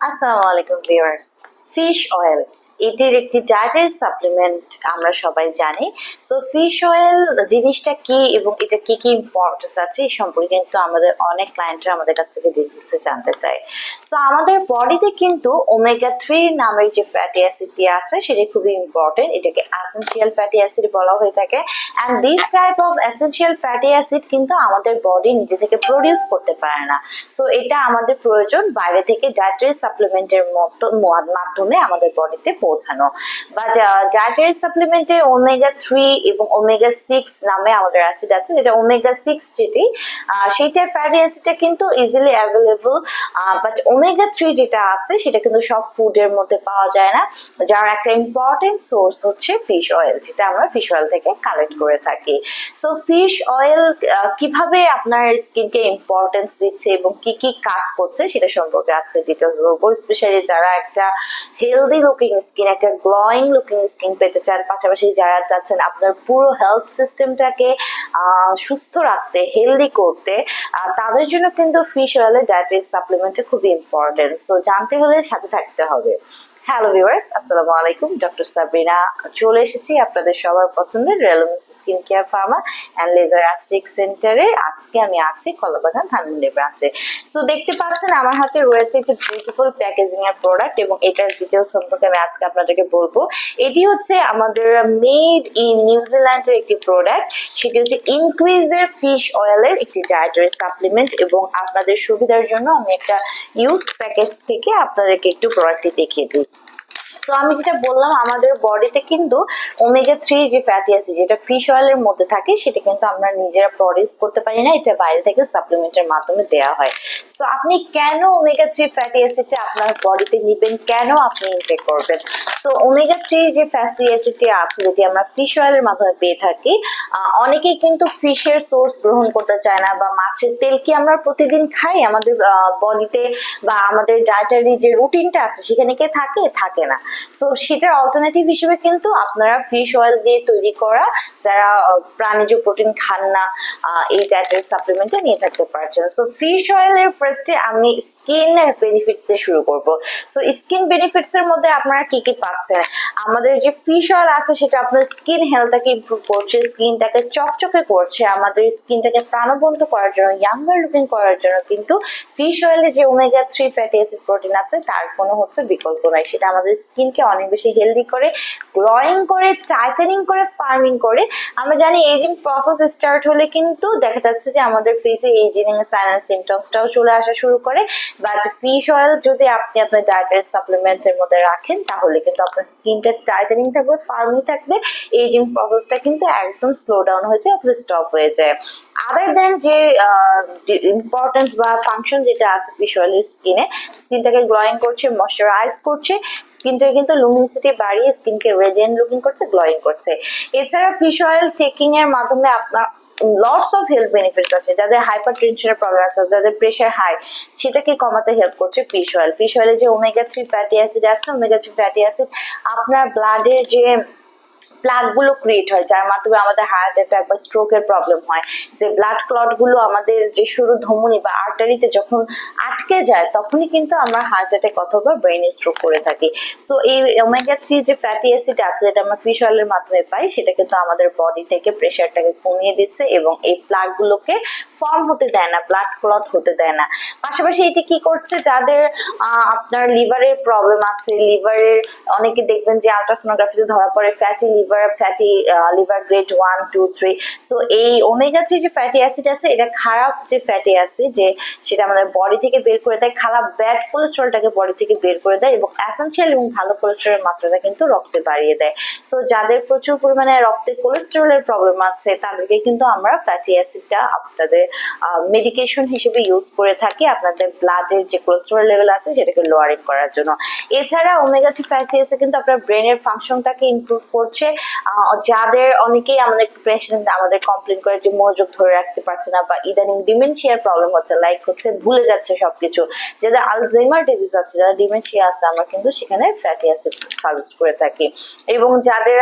আসসালামু আলাইকুম fish oil, এটির একটি ডায়েটারি সাপ্লিমেন্ট আমরা সবাই জানি। সো ফিশ অয়েল জিনিসটা কি এবং এটা কি কি ইম্পর্টেন্স আছে এই সম্পর্কে কিন্তু আমাদের অনেক ক্লায়েন্টরা আমাদের কাছ থেকে ডিটেলসে জানতে চায়। সো আমাদের বডিতে কিন্তু ওমেগা থ্রি নামের যে ফ্যাটি অ্যাসিডটি আছে সেটা খুবই ইম্পর্টেন্ট এটাকে অ্যাসেন্সিয়াল ফ্যাটি অ্যাসিড বলা হয়ে থাকে। And this type of essential fatty acid কিন্তু আমাদের বডি নিজে থেকে প্রডিউস করতে পারে না। সো এটা আমাদের প্রয়োজন বাইরে থেকে ডায়েটারি সাপ্লিমেন্টের মতো মাধ্যমে আমাদের বডিতে পৌঁছানো। বা ডায়েটারি সাপ্লিমেন্টে ওমেগা থ্রি এবং ওমেগা সিক্স নামে আমাদের অ্যাসিড আছে, যেটা ওমেগা সিক্স যেটি সেইটা ফ্যাটি অ্যাসিডটা কিন্তু easily available but omega three যেটা আছে, সেটা কিন্তু সব ফুডের মধ্যে পাওয়া যায় না। যার একটা ইম্পর্টেন্ট সোর্স হচ্ছে ফিশ অয়েল যেটা আমরা ফিশ অয়েল থেকে কালেক্ট করে। থাকি। সো ফিশ অয়েল কীভাবে আপনার স্কিনকে ইম্পর্টেন্স দিচ্ছে এবং কি কি কাজ করছে সেটা সম্পর্কে আজকে ডিটেলস বলব। স্পেশালি যারা একটা হেলদি লুকিং স্কিন একটা গ্লোয়িং লুকিং স্কিন পেতে চান, পাশাপাশি যারা চাচ্ছেন আপনার পুরো হেলথ সিস্টেমটাকে সুস্থ রাখতে হেলদি করতে তাদের জন্য কিন্তু ফিশ অয়েলের ডায়েটারি সাপ্লিমেন্টে খুবই ইম্পর্টেন্ট সো জানতে হলে সাথে থাকতে হবে। হ্যালো ভিউয়ার্স আসসালামু আলাইকুম ডক্টর সাবরিনা চলে এসেছি আপনাদের সবার পছন্দের রেলোমেন্স skin care pharma and laser aesthetic সেন্টারে আজকে আমি আছি কলাবাগান ধানমন্ডি ব্রাঞ্চে সো দেখতে পাচ্ছেন আমার হাতে রয়েছে একটি বিউটিফুল প্যাকেজিং এর প্রোডাক্ট এবং এটার ডিটেলস সম্পর্কে আমি আজকে আপনাদেরকে বলব। এটি হচ্ছে আমাদের মেড ইন নিউজিল্যান্ডের একটি প্রোডাক্ট সেটি হচ্ছে ইনক্রিজের ফিশ অয়েলের একটি ডায়েটারি সাপ্লিমেন্ট এবং আপনাদের সুবিধার জন্য আমি একটা ইউজড প্যাকেজ থেকে আপনাদেরকে একটু প্রোডাক্টটি দেখিয়ে দিই। সো আমি যেটা বললাম, আমাদের বডিতে কিন্তু ওমেগা থ্রি যে ফ্যাটি অ্যাসিড যেটা ফিশ অয়েলের মধ্যে থাকে, সেটা কিন্তু আমরা নিজেরা প্রডিউস করতে পারি না, এটা বাইরে থেকে সাপ্লিমেন্টের মাধ্যমে দেওয়া হয়। সো আপনি কেন ওমেগা থ্রি ফ্যাটি অ্যাসিডটা আপনার বডিতে নিবেন? কেন আপনি ইনটেক করবেন? সো ওমেগা থ্রি যে ফ্যাটি অ্যাসিডটি আছে, যেটি আমরা ফিশ অয়েলের মাধ্যমে পেয়ে থাকি অনেকেই কিন্তু ফিশের সোর্স গ্রহণ করতে চায় না বা মাছের তেল কি আমরা প্রতিদিন খাই? আমাদের বডিতে বা আমাদের ডায়েটারি যে রুটিনটা আছে, সেখানে কি থাকে? থাকে না। সো সেটার অল্টারনেটিভ হিসেবে কিন্তু আপনারা ফিশ অয়েল দিয়ে তৈরি করা, যারা প্রাণীজ প্রোটিন খান না এই ডায়েটারি সাপ্লিমেন্টটা নিয়ে থাকতে পারছেন। সো ফিশ অয়েলের ফার্স্টে আমি স্কিন বেনিফিটস দিয়ে শুরু করব। সো স্কিন বেনিফিটস এর মধ্যে আপনারা কি কি পাচ্ছেন? আমাদের যে ফিশ অয়েল আছে, সেটা আপনার স্কিন হেলথটাকে ইমপ্রুভ করছে স্কিনটাকে চকচকে করছে, আমাদের স্কিনটাকে প্রাণবন্ত করার জন্য ইয়াঙ্গার লুকিং করার জন্য কিন্তু ফিশ অয়েলে যে omega three fatty acid protein আছে, তার কোনো হচ্ছে বিকল্প নাই। সেটা আমাদের স্কিনকে অনেক বেশি হেলদি করে গ্লোয়িং করে টাইটেনিং করে ফার্মিং করে, আমরা জানি এজিং প্রসেস স্টার্ট হলে কিন্তু দেখা যাচ্ছে যে আমাদের ফেসে এজিং এর সাইন সিমটমসটাও চলে আসা শুরু করে। বাট ফিশ অয়েল যদি আপনি আপনার ডায়েটের সাপ্লিমেন্টের মধ্যে রাখেন, তাহলে কিন্তু আপনার স্কিনটা টাইটেনিং থাকবে ফার্মিং থাকবে এজিং প্রসেসটা কিন্তু একদম স্লো ডাউন হয়ে যায় অথবা স্টপ হয়ে যায়। আদার দেন যে ইম্পর্টেন্স বা ফাংশন যেটা আছে ফিশ অয়েলের স্কিনে স্কিনটাকে গ্লোয়িং করছে ময়শ্চারাইজ করছে স্কিনটার কিন্তু লুমিনিসিটি বাড়িয়ে স্কিনকে রেডিয়েন্ট লুকিং করছে গ্লোয়িং করছে। এছাড়া ফিশ অয়েল টেকিং এর মাধ্যমে আপনার লটস অফ হেলথ বেনিফিটস আছে। যাদের হাইপার টেনশনের প্রবলেম আছে, যাদের প্রেশার হাই সেটাকে কমাতে হেল্প করছে ফিশ অয়েল ফিশ অয়েলে যে ওমেগা থ্রি ফ্যাটি অ্যাসিড আছে ওমেগা থ্রি ফ্যাটি অ্যাসিড আপনার ব্লাডের যে প্লাগগুলো ক্রিয়েট হয়, যার মাধ্যমে আমাদের হার্ট অ্যাটাক বা স্ট্রোকের প্রবলেম হয়। যে ব্লাড ক্লটগুলো আমাদের যে সরু ধমনী বা আর্টারিতে যখন আটকে যায়, তখনই কিন্তু আমরা হার্ট অ্যাটাক অথবা ব্রেন স্ট্রোক করে থাকি। সো এই ওমেগা থ্রি যে ফ্যাটি অ্যাসিড আছে, যেটা আমরা ফিশ অয়েলের মাধ্যমে পাই, সেটা কিন্তু আমাদের বডি থেকে প্রেশারটাকে কমিয়ে দিচ্ছে এবং এই প্লাগগুলোকে ফর্ম হতে দেয় না ব্লাড ক্লট হতে দেয় না। পাশাপাশি এটি কি করছে, যাদের আপনার লিভারের প্রবলেম আছে লিভারের অনেকে দেখবেন যে আলট্রাসোনোগ্রাফিতে ধরা পড়ে fatty liver fatty liver grade one two three so এই ওমেগা থ্রি যে ফ্যাটি অ্যাসিড আছে, এটা খারাপ যে ফ্যাটি অ্যাসিড যে সেটা আমাদের বডি থেকে বের করে দেয়, খারাপ ব্যাড কোলেস্ট্রলটাকে বডি থেকে বের করে দেয় এবং অ্যাসেন্সিয়াল এবং ভালো কোলেস্ট্রলের মাত্রাটা কিন্তু রক্তে বাড়িয়ে দেয়। সো যাদের প্রচুর পরিমাণে রক্তে কোলেস্ট্রলের প্রবলেম আছে, তাদেরকে কিন্তু আমরা ফ্যাটি অ্যাসিডটা আপনাদের মেডিকেশন হিসেবে ইউজ করে থাকি আপনাদের ব্লাডের যে কোলেস্ট্রল লেভেল আছে, সেটাকে লোয়ারিং করার জন্য। এছাড়া ওমেগা থ্রি ফ্যাটি অ্যাসিড কিন্তু আপনার ব্রেনের ফাংশনটাকে ইমপ্রুভ করছে যাদের অনেকেই আমাদের পেশেন্ট আমাদের কমপ্লেন করে যে মনোযোগ ধরে রাখতে পারছে না বা ইদানিং ডিমেনশিয়ার প্রবলেম হচ্ছে লাইক হচ্ছে, ভুলে যাচ্ছে সবকিছু। যাদের আলজাইমার ডিজিজ আছে, যারা ডিমেনশিয়া আছে, আমরা কিন্তু সেখানে ফ্যাটি অ্যাসিড সাজেস্ট করে থাকি। এবং যাদের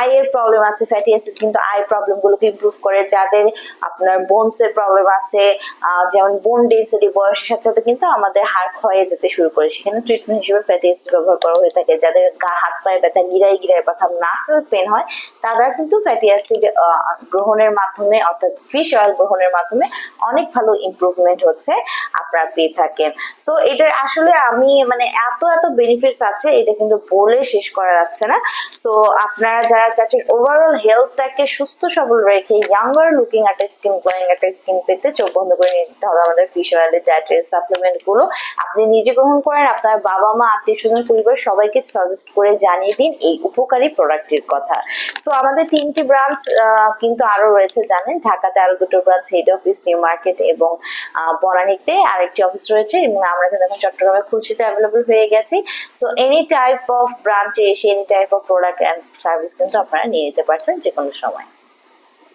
আয়ের প্রবলেম আছে ফ্যাটি অ্যাসিড কিন্তু আই প্রবলেমগুলোকে ইম্প্রুভ করে, যাদের আপনার বোনসের প্রবলেম আছে যেমন বোন ডেন্সিটি বয়সের সাথে সাথে কিন্তু আমাদের হাড় ক্ষয়ে যেতে শুরু করে। সেখানে ট্রিটমেন্ট হিসেবে ফ্যাটি অ্যাসিড ব্যবহার করা হয়ে থাকে। যাদের গা, হাত পায়ে ব্যথা গিরাই গিরায় ব্যথা মাসেল পেন হয়, তারা কিন্তু ফ্যাটি অ্যাসিড গ্রহণের মাধ্যমে অর্থাৎ ফিশ অয়েল গ্রহণের মাধ্যমে অনেক ভালো ইমপ্রুভমেন্ট হচ্ছে আপনারা পেয়ে থাকেন। সো এটার আসলে আমি মানে এত এত বেনিফিটস আছে, এটা কিন্তু বলে শেষ করা যাচ্ছে না। সো আপনারা যারা চাচ্ছেন ওভারঅল হেলথটাকে সুস্থ সবল রেখে ইয়াঙ্গার লুকিং একটা স্কিন গ্লোয়িং একটা স্কিন পেতে চোখ বন্ধ করে নিয়ে যেতে হবে আমাদের ফিশ অয়েলের ডায়েটের সাপ্লিমেন্টগুলো। আপনি নিজে গ্রহণ করেন, আপনার বাবা মা আত্মীয় স্বজন পরিবার সবাইকে সাজেস্ট করে জানিয়ে দিন, এই উপকারী প্রোডাক্টের কথা। সো আমাদের তিনটি ব্রাঞ্চ কিন্তু আরও রয়েছে, জানেন? ঢাকাতে আরও দুটো branch head office new market এবং বনানীতে আরেকটি অফিস রয়েছে এবং আমরা কিন্তু এখন চট্টগ্রামে খুলশিতে অ্যাভেলেবল হয়ে গেছি। সো এনি টাইপ অফ ব্রাঞ্চে এসে any type of product and service কিন্তু আপনারা নিয়ে নিতে পারছেন যে কোনো সময়।